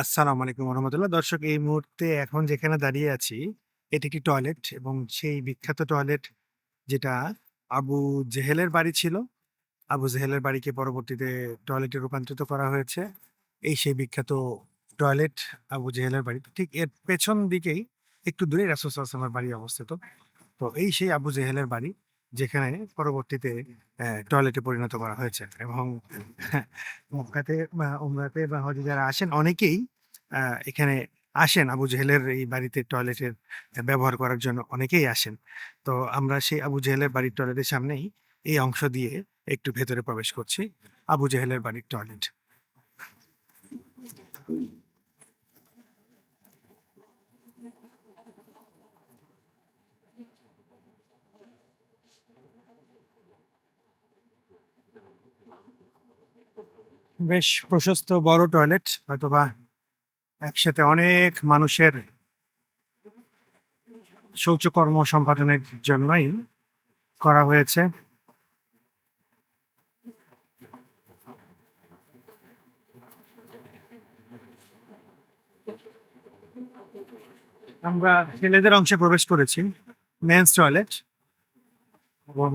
আসসালামু আলাইকুম রহমতুল্লাহ। দর্শক এই মুহূর্তে এখন যেখানে দাঁড়িয়ে আছি, এটি একটি টয়লেট এবং সেই বিখ্যাত টয়লেট যেটা আবু জেহেলের বাড়ি ছিল। আবু জেহেলের বাড়িকে পরবর্তীতে টয়লেটে রূপান্তরিত করা হয়েছে। এই সেই বিখ্যাত টয়লেট আবু জেহেলের বাড়ি। ঠিক এর পেছন দিকেই একটু দূরে রাসূল ওয়াসাল্লামের বাড়ি অবস্থিত। তো এই সেই আবু জেহেলের বাড়ি যেখানে পরবর্তীতে টয়লেটে পরিণত করা হয়েছে এবং মক্কাতে বা উমরাতে বা হজে যারা আসেন, অনেকেই এখানে আসেন আবু জেহেলের এই বাড়িতে টয়লেটের ব্যবহার করার জন্য অনেকেই আসেন। তো আমরা সেই আবু জেহেলের বাড়ির টয়লেটের সামনেই এই অংশ দিয়ে একটু ভেতরে প্রবেশ করছি। আবু জেহেলের বাড়ির টয়লেট। বেশ প্রশস্ত বড় টয়লেট হয়তোবা একসাথে অনেক মানুষের শৌচকর্ম সম্পাদনের জন্যই করা হয়েছে। আমরা ছেলেদের অংশে প্রবেশ করেছি। মেন্স টয়লেট এবং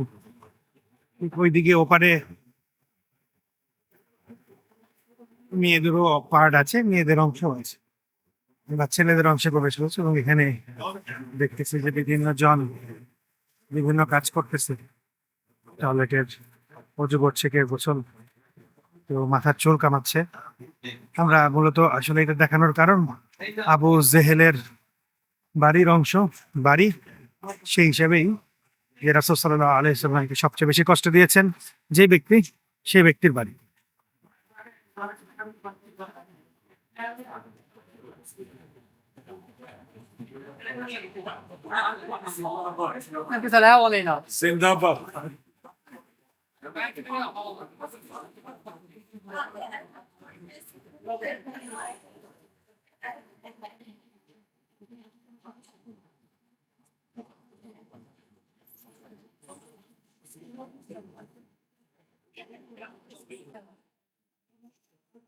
ওইদিকে ওপারে মেয়েদেরও পার্ট আছে, মেয়েদের অংশ আছে। আমরা ছেলেদের অংশে প্রবেশ করেছি এবং এখানে দেখতেছি যে বিভিন্ন জন বিভিন্ন কাজ করতেছে। টয়লেটের অজু করছে, কেউ গোসল, কেউ মাথার চুল কামাচ্ছে। আমরা মূলত আসলে এটা দেখানোর কারণ আবু জেহেলের বাড়ির অংশ, বাড়ি সেই হিসাবেই যে রাসূল ওয়াসাল্লামকে সবচেয়ে বেশি কষ্ট দিয়েছেন যে ব্যক্তি, সেই ব্যক্তির বাড়ি। Herkese selam olayına. Seni ne yapalım? Thank you.